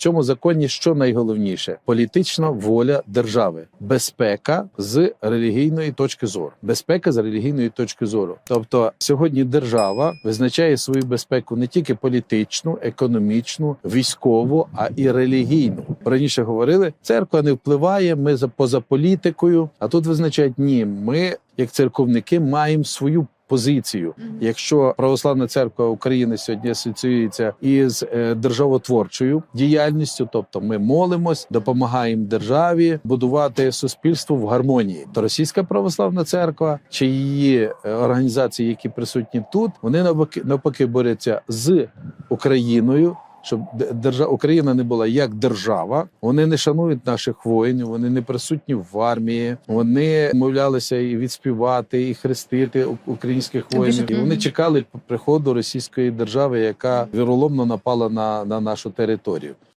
цьому законі що найголовніше? Політична воля держави, безпека з релігійної точки зору. Безпека з релігійної точки зору. Тобто сьогодні держава визначає свою безпеку не тільки політичну, економічну, військову, а і релігійну. Раніше говорили, церква не впливає. Ми за поза політикою. А тут визначають ні. Ми, як церковники, маємо свою. Позицію, якщо православна церква України сьогодні асоціюється із е, державотворчою діяльністю, тобто ми молимось, допомагаємо державі будувати суспільство в гармонії, то російська православна церква чи її е, організації, які присутні тут, вони навпаки навпаки борються з Україною. Щоб держава Україна не була як держава, вони не шанують наших воїнів, вони не присутні в армії, вони мовлялися і відспівати, і хрестити українських воїнів. І вони чекали приходу російської держави, яка віроломно напала на, на нашу територію.